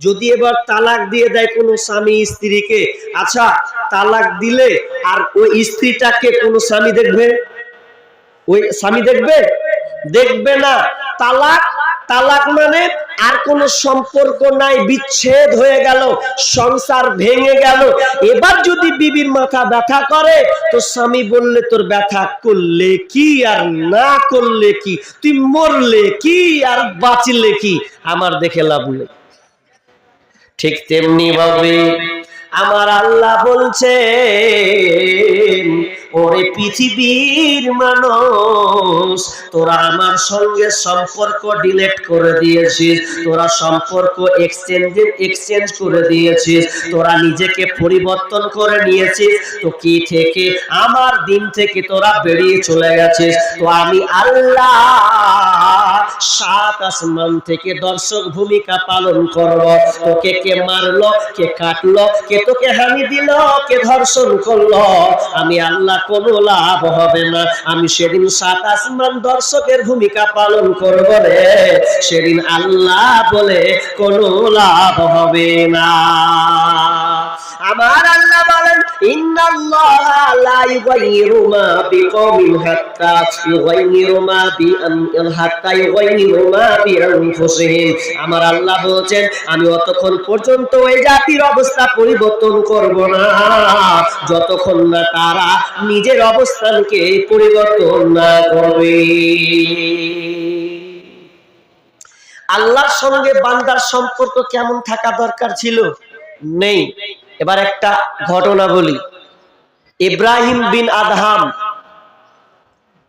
যদি এবার তালাক দিয়ে দেয় কোনো স্বামী স্ত্রীকে আচ্ছা তালাক দিলে আর ওই স্ত্রীটাকে কোনো স্বামী দেখবে? ওই স্বামী দেখবে? দেখবে না। তালাক তালাক মানে আর কোনো সম্পর্ক নাই, বিচ্ছেদ হয়ে গেল, সংসার ভেঙে গেল। এবার যদি বিবির মাথা ব্যথা করে, তো স্বামী বললে, তোর ব্যথা করলে কি আর না করলে কি? তুই মরলে কি আর বাঁচলে কি? আমার দেখে লাভ নেই। ঠিক তেমনি ভাবে আমার আল্লাহ বলছে ওরে পৃথিবীর মানুষ, তোরা আমার সঙ্গে সম্পর্ক ডিলেট করে দিয়েছিস, তোরা সম্পর্ক এক্সচেঞ্জ এক্সচেঞ্জ করে দিয়েছিস, তোরা নিজেকে পরিবর্তন করে নিয়েছিস, তো কি থেকে? আমার দিন থেকে তোরা বেরিয়ে চলে গেছিস, তো আমি আল্লাহ সাত আসমান থেকে দর্শক ভূমিকা পালন করব। তোকে কে মারলো, কে কাটলো, কে তোকে হানি দিল, কে ধর্ষণ করল, আমি আল্লাহ কোনো লাভ হবে না। আমি সেদিন সাত আসমান দর্শকের ভূমিকা পালন করব রে। সেদিন আল্লাহ বলে কোনো লাভ হবে না। আমার আল্লাহ বলেন আমার আল্লাহ বলেন আমি অতক্ষণ পর্যন্ত ওই জাতির অবস্থা পরিবর্তন করব না। যতক্ষণ না তারা নিজের অবস্থানকে পরিবর্তন না করবে। আল্লাহর সঙ্গে বান্দার সম্পর্ক কেমন থাকা দরকার ছিল? নেই। এবার একটা ঘটনা বলি। ইব্রাহিম বিন আদহাম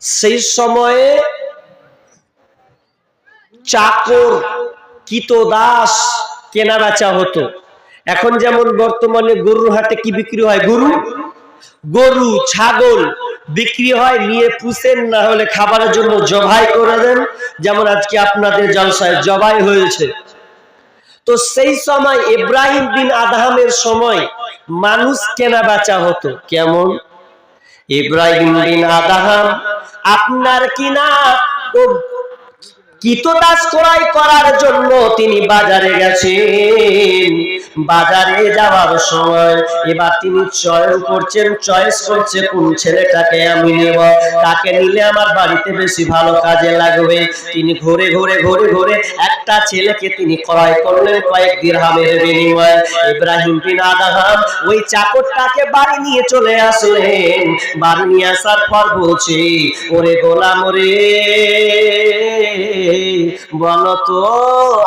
সেই সময়ে চাকর, কিত দাস কেনা বেচা হতো। এখন যেমন বর্তমানে গরুর হাটে কি বিক্রি হয় গরু? গরু, ছাগল বিক্রি হয়, নিয়ে পুষেন, না হলে খাবারের জন্য জবাই করে দেন। যেমন আজকে আপনাদের জলসায় জবাই হয়েছে। তো সেই সময় ইব্রাহিম বিন আদহামের সময় মানুষ কেনা বেচা হতো। কেমন? ইব্রাহিম বিন আদহাম, আপনার কিনা ও কিতদাস ক্রয় করার জন্য তিনি বাজারে গেছেন। বাজারে যাওয়ার সময় এবার তিনি চয়ন করছেন চয়েস করছে কোন ছেলেটাকে আমি নেব? তাকে নিলে আমার বাড়িতে বেশি ভালো কাজে লাগবে? তিনি ঘুরে ঘুরে ঘুরে ঘুরে একটা ছেলেকে তিনি ক্রয় করলেন কয়েক দিরহামের বিনিময়ে। ইব্রাহিম বিন আদহাম ওই চাকরটাকে বাড়ি নিয়ে চলে আসলেন। বাড়ি নিয়ে আসার পর বলছি, ওরে গোলাম রে, বলো তো,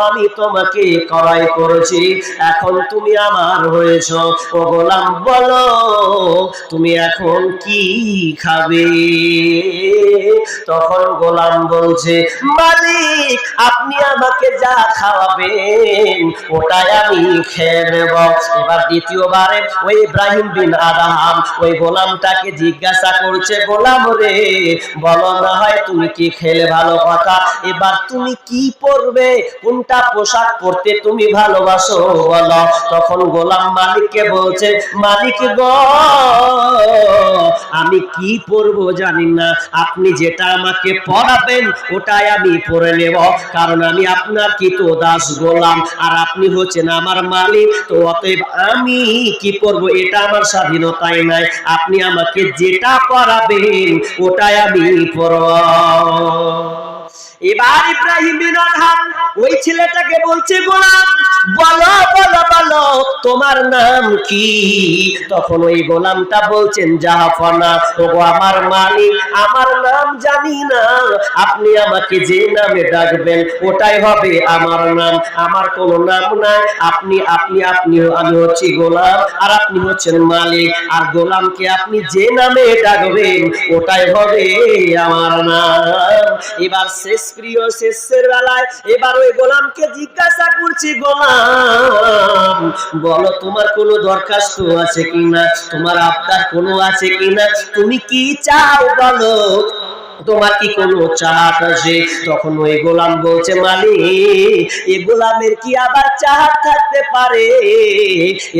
আমি তোমাকে ক্রয় করেছি, এখন তুমি আমার হয়েছ। ও গোলাম, বলো, তুমি এখন কি খাবে? তখন গোলাম বলছে, মালিক, আপনি আমাকে যা খাওয়াবেন, ওটাই আমি খেয়ে নেব। এবার দ্বিতীয়বারে ওই ইব্রাহিম বিন আদাম, ওই গোলামটাকে জিজ্ঞাসা করছে, গোলাম রে, বলো না হয় তুমি কি খেলে ভালো কথা? এবার তুমি কি পরবে? কোনটা পোশাক পরতে তুমি ভালোবাসো বলো? তখন গোলাম মালিককে বলছে, মালিক গো, আমি কি পরবো জানি না। আপনি যেটা আমাকে পড়াবেন, ওটাই আমি পরে নেব। কারণ আমি আপনার কি তো দাস গোলাম, আর আপনি হচ্ছেন আমার মালিক। তো অতএব আমি কি পরবো এটা আমার স্বাধীনতাই নাই। আপনি আমাকে যেটা পড়াবেন, ওটাই আমি পরব এবার ইব্রাহিম বিন ওই ছেলেটাকে বলছে, গোলাম, বলো বলো বলো, তোমার নাম কি? তখন ওই গোলামটা বলছেন জাহাফনা ওগো, আমার মালিক, আমার নাম জানি না। আপনি আমাকে যে নামে ডাকবেন, ওটাই হবে আমার নাম। আমার কোনো নাম নাই। আপনি আপনি আপনি, আমি হচ্ছি গোলাম, আর আপনি হচ্ছেন মালিক। আর গোলামকে আপনি যে নামে ডাকবেন, ওটাই হবে আমার নাম। এবার শেষ প্রিয় শেষের বেলায়, এবার ওই গোলামকে জিজ্ঞাসা করছি, গোলাম, বলো তোমার কোনো দরখাস্ত আছে কিনা? তোমার আপনার কোনো আছে কিনা? তুমি কি চাও বলো? তোমার কি কোনো চাহাত আছে? তখন ওই গোলাম বলছে, মালিক, এ গোলামের কি আবার চাহাত থাকতে পারে?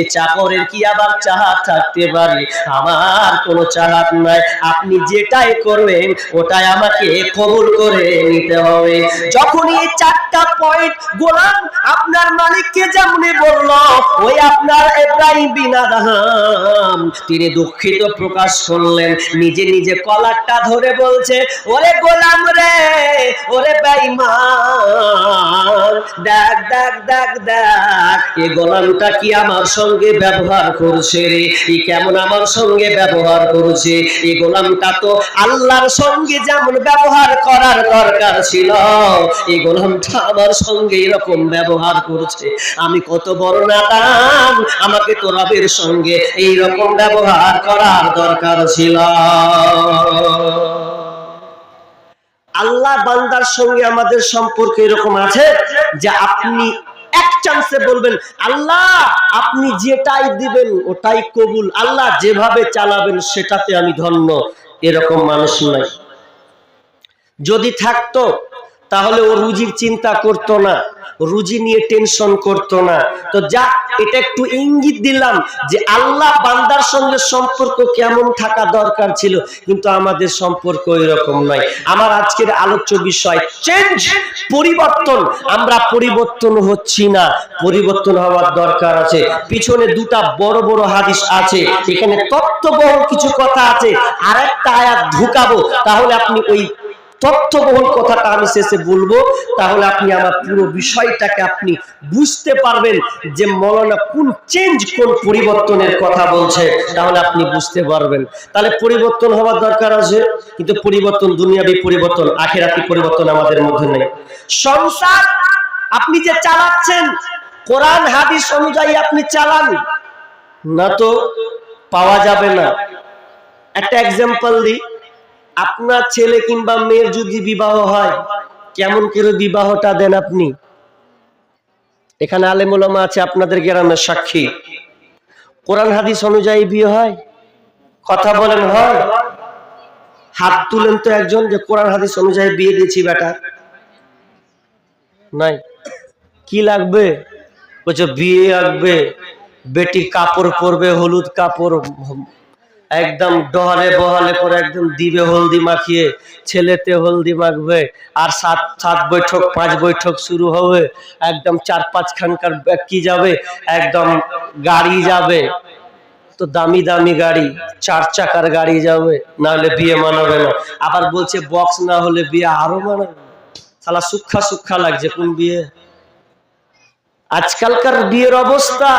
এ চাকরের কি আবার চাহাত থাকতে পারে? আমার কোনো চাহাত নাই। আপনি যেটাই করবেন, ওটাই আমাকে কবুল করে নিতে হবে। যখনই এই চারটা পয়েন্ট গোলাম, আপনার মালিককে যেমনি বলল? ওই আপনার ইব্রাহিম বিন আদহাম তিনি দুঃখিত প্রকাশ করলেন। নিজে নিজে কলারটা ধরে বলছে, ওরে গোলাম রে, ওরে বেঈমান, দেখ দেখ দেখ দেখ এই গোলামটা কি আমার সঙ্গে ব্যবহার করছে রে? এই কেমন আমার সঙ্গে ব্যবহার করছে? এই গোলামটা তো আল্লাহর সঙ্গে যেমন ব্যবহার করার দরকার ছিল এই গোলামটা আমার সঙ্গে এরকম ব্যবহার করছে। আমি কত বড় নাদান আমাকে তো রবের সঙ্গে এই রকম ব্যবহার করার দরকার ছিল। আল্লাহ বান্দার সঙ্গে আমাদের সম্পর্ক এরকম আছে যে আপনি এক চান্সে বলবেন, আল্লাহ, আপনি যেটাই দিবেন ওটাই কবুল। আল্লাহ, যেভাবে চালাবেন সেটাতে আমি ধন্য। এরকম মানুষ নাই। যদি থাকতো তাহলে ও রুজির চিন্তা করতো না, রুজি নিয়ে টেনশন করতো না। তো যা, এটা একটু ইঙ্গিত দিলাম যে আল্লাহ বান্দার সঙ্গে সম্পর্ক কেমন থাকা দরকার ছিল, কিন্তু আমাদের সম্পর্ক এরকম নয়। আমার আজকের আলোচ্য বিষয় চেঞ্জ পরিবর্তন। আমরা পরিবর্তন হচ্ছি না, পরিবর্তন হওয়ার দরকার আছে। পিছনে দুটা বড় বড় হাদিস আছে, এখানে তত্ত্ববহ কিছু কথা আছে আর একটা আয়াত ঢুকাবো, তাহলে আপনি ওই তথ্যবহুল কথাটা আমি শেষে বলব, তাহলে আপনি আমার পুরো বিষয়টাকে আপনি বুঝতে পারবেন যে মৌলানা কোন চেঞ্জ কোন পরিবর্তনের কথা বলছে, তাহলে আপনি বুঝতে পারবেন। তাহলে পরিবর্তন হওয়ার দরকার আছে, কিন্তু পরিবর্তন দুনিয়াবি পরিবর্তন, আখেরাতি পরিবর্তন আমাদের মধ্যে নেই। সংসার আপনি যে চালাচ্ছেন, কোরআন, হাদিস অনুযায়ী আপনি চালান, না তো পাওয়া যাবে না। একটা এক্সাম্পল দিই। আপনার ছেলে কিংবা মেয়ের যদি বিবাহ হয়, কেমন করে বিবাহটা দেন আপনি? এখানে আলেমুলামা আছে, আপনাদের গ্রামের সাক্ষী। কোরআন হাদিস অনুযায়ী বিয়ে হয়? কথা বলেন, হয়? হাত তুলেন তো একজন যে কোরআন হাদিস অনুযায়ী বিয়ে দিয়েছি বেটা। নাই। কি লাগবে? বলছে, বিয়ে লাগবে। বেটি কাপড় পরবে, হলুদ কাপড় একদম ডহলে বহলে করে একদম দিবে হলদি মাখিয়ে, ছেলেতে হলদি মাখবে, আর সাত সাত বৈঠক, পাঁচ বৈঠক শুরু হবে, একদম চার পাঁচ খানকার কি যাবে? একদম গাড়ি যাবে। তো দামি দামি গাড়ি, চার চাকার গাড়ি যাবে না হলে বিয়ে মানাবে না। আবার বলছে বক্স না হলে বিয়ে আরও মানাবে সালা সুক্ষা সুক্ষা লাগছে কোন বিয়ে? আজকালকার বিয়ের অবস্থা।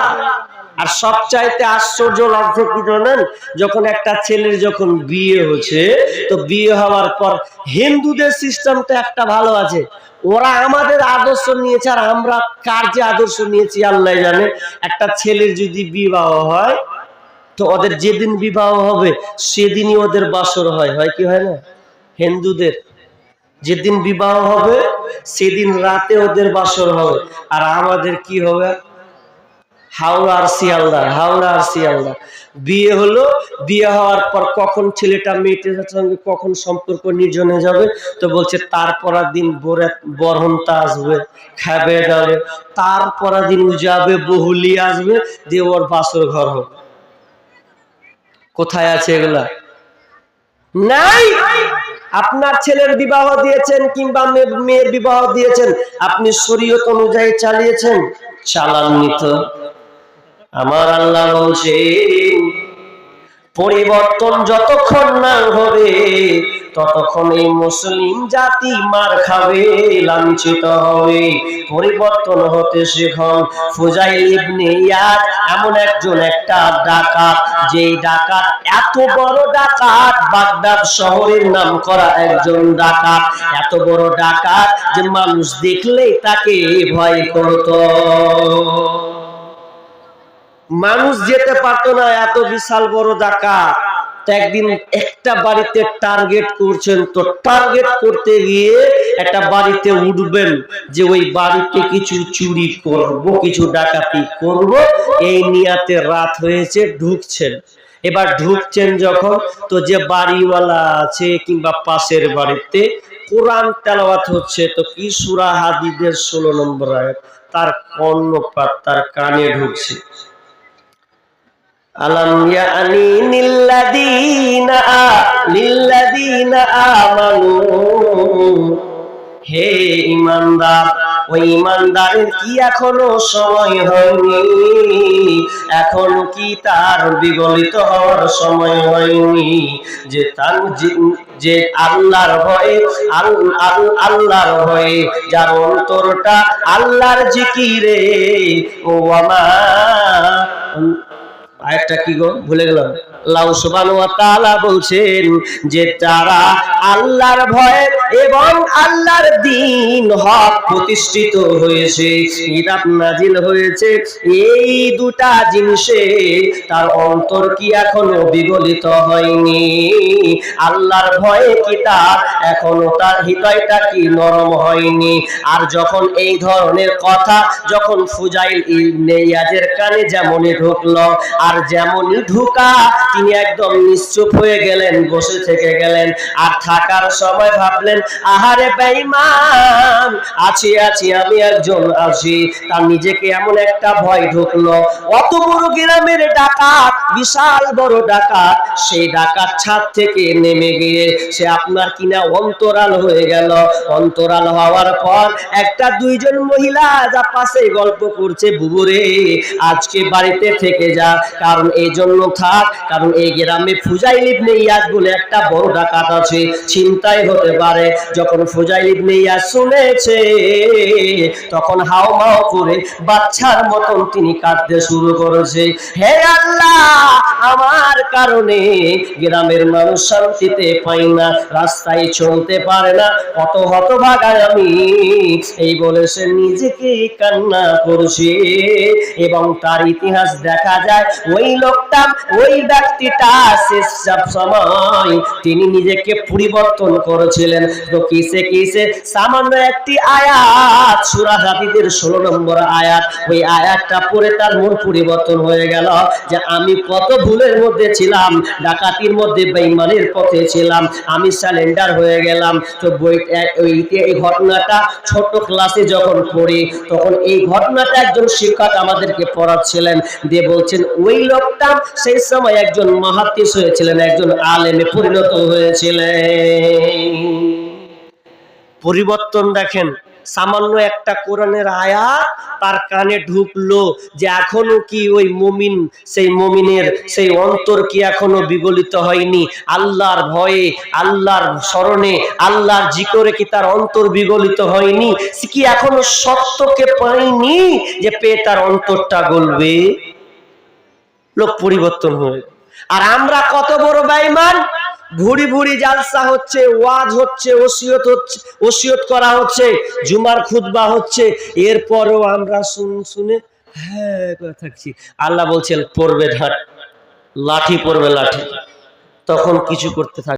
আর সবচাইতে আশ্চর্য লক্ষ্য কি জানেন? যখন একটা ছেলের যখন বিয়ে হচ্ছে, তো বিয়ে হওয়ার পর হিন্দুদের সিস্টেমটা একটা ভালো আছে। ওরা আমাদের আদর্শ নিয়েছে আর আমরা কার যে আদর্শ নিয়েছি, আল্লাহ জানে। একটা ছেলের যদি বিবাহ হয়, তো ওদের যেদিন বিবাহ হবে, সেদিনই ওদের বাসর হয়। হয় কি হয় না? হিন্দুদের। যেদিন বিবাহ হবে, সেদিন রাতে ওদের বাসর হবে। আর আমাদের কি হবে? হাওড়া আর শিয়ালদা হাওড়া আর শিয়ালদা বিয়ে হলো, বিয়ে হওয়ার পর কখন ছেলেটা মেয়েটার সঙ্গে কখন সম্পর্ক নির্জনে যাবে? তো বলছে তারপর দিন বরহনতা আসবে, খাবে যাবে তারপর দিন যাবে, বহুলি আসবে, দিয়ে ওর বাসর ঘর হবে। কোথায় আছে এগুলা? নাই! আপনার ছেলের বিবাহ দিয়েছেন কিংবা মেয়ের বিবাহ দিয়েছেন, আপনি শরীয়ত অনুযায়ী চালিয়েছেন? চালাননি তো। আমার আল্লাহ বলছেন পরিবর্তন যতক্ষণ না হবে, ততক্ষণ এই মুসলিম জাতি মার খাবে, লাঞ্ছিত হবে। পরিবর্তন হতে শেখন। ফুজাই ইবনে ইয়াদ এমন একজন, একটা ডাকাত, যেই ডাকাত, এত বড় ডাকাত, বাগদাদ শহরের নাম করা একজন ডাকাত। এত বড় ডাকাত যে মানুষ দেখলেই তাকে ভয় করত। মানুষ যেতে পারতো না, এত বিশাল বড় ডাকাত। একদিন একটা বাড়িতে টার্গেট করছেন, তো টার্গেট করতে গিয়ে একটা বাড়িতে উঠবেন যে ওই বাড়িতে কিছু চুরি করব, কিছু ডাকাতি করব। এই নিয়াতে রাত হয়েছে, ঢুকছেন। এবার ঢুকছেন যখন, তো যে বাড়িওয়ালা আছে কিংবা পাশের বাড়িতে কোরআন তেলাওয়াত হচ্ছে, তো কি সুরা হাদিদের ষোলো নম্বর আয়াত? তার কর্ণপাত, তার কানে ঢুকছে। ইয়ানি নিল্লাযীনা আ- লিল্লাযীনা আমানু। হে ইমানদার, ওই ইমানদারের কি এখনও সময় হয়নি? এখনও কি তার বিগলিত হওয়ার সময় হয়নি? যে তার যে- আল্লাহর ভয়ে, আল- আল- আল্লাহর ভয়ে যার অন্তরটা আল্লাহর জিকিরে। ও আমার আরেকটা কি গো? ভুলে গেলাম। আল্লাহ সুবহানাহু ওয়া তাআলা বলছেন যে তারা আল্লাহর ভয়ে এবং আল্লাহর দ্বীন হক প্রতিষ্ঠিত হয়েছে, কিতাব নাজিল হয়েছে। এই দুটা জিনিসে তার অন্তর কি এখনও বিগলিত হয়নি? আল্লাহর ভয়ে কি তার এখনও তার হৃদয়টা কি নরম হয়নি? আর যখন এই ধরনের কথা, যখন ফুজাইল ইবনে ইয়াজের কানে যেমনই ঢুকলো, আর যেমনই ঢুকা তিনি একদম নিশ্চুপ হয়ে গেলেন, বসে থেকে গেলেন। আর থাকার সময় ভাবলেন, আহারে বেঈমান, আছি আছি, আমি একজন আছি তার নিজেকে এমন একটা ভয় ঢুকলো। অত বড় গ্রামের ডাকাত, বিশাল বড় ডাকাত, সেই ডাকাত ছাদ থেকে নেমে গিয়ে সে আপনার কিনা অন্তরাল হয়ে গেল। অন্তরাল হওয়ার পর একটা দুইজন মহিলা যা পাশে গল্প করছে, বুবুরে, আজকে বাড়িতে থেকে যা। কারণ এই জন্য থাক, কারণ এই গ্রামে ফুজাইল ইবনে ইয়াজ বলে একটা বড় ডাকাত আছে, চিন্তাই হতে পারে। যখন ফুজাইল ইবনে ইয়াজ শুনেছে, তখন হাও মাও করে বাচ্চার মতন তিনি কাঁদতে শুরু করেছে। হে আল্লাহ, আমার কারণে গ্রামের মানুষ শান্তিতে পাই না, রাস্তায় চলতে পারে না, কত হতভাগায় আমি এই বলে সে নিজেকে কান্না করছে। এবং তার ইতিহাস দেখা যায় ওই লোকটা, ওই ব্যক্তিটা শেষ সময় তিনি নিজেকে পরিবর্তন করেছিলেন। তো কিসে কিসে? সামান্য একটি আয়াত, সূরা হাদিদের ষোলো নম্বর আয়াত। ওই আয়াতটা পড়ে তার মন পরিবর্তন হয়ে গেল যে আমি কত ভুলের মধ্যে ছিলাম, ডাকাতির মধ্যে বেঈমানের পথে ছিলাম, আমি স্যালেন্ডার হয়ে গেলাম। তো বই এই ঘটনাটা ছোট ক্লাসে যখন পড়ি, তখন এই ঘটনাটা একজন শিক্ষক আমাদেরকে পড়াচ্ছিলেন। দিয়ে বলছেন, ওই লোকটা সেই সময় একজন মহাত্মিস হয়েছিলেন, একজন আলেমে পরিণত হয়েছিলেন। পরিবর্তন দেখেন, সামান্য একটা কোরআনের আয়াত তার কানে ঢুকলো যে এখনও কি ওই মমিন, সেই মমিনের সেই অন্তর কি এখনও বিগলিত হয়নি? আল্লাহর ভয়ে, আল্লাহর স্মরণে, আল্লাহর জিকরে কি তার অন্তর বিগলিত হয়নি? কি এখনও সত্যকে পায়নি যে পেয়ে তার অন্তরটা গলবে? লোক পরিবর্তন হয়ে। আর আমরা কত বড় বেঈমান? ভুড়ি ভুড়ি জালসা হচ্ছে, ওয়াজ হচ্ছে, ওসিয়ত হচ্ছে, ওসিয়ত করা হচ্ছে, জুমার খুতবা হচ্ছে। এরপরেও আমরা শুন, শুনে হ্যাঁ থাকছি। আল্লাহ বলছেন, পড়বে ঢাট লাঠি পড়বে লাঠি। তখন কিছু করতে থাকবে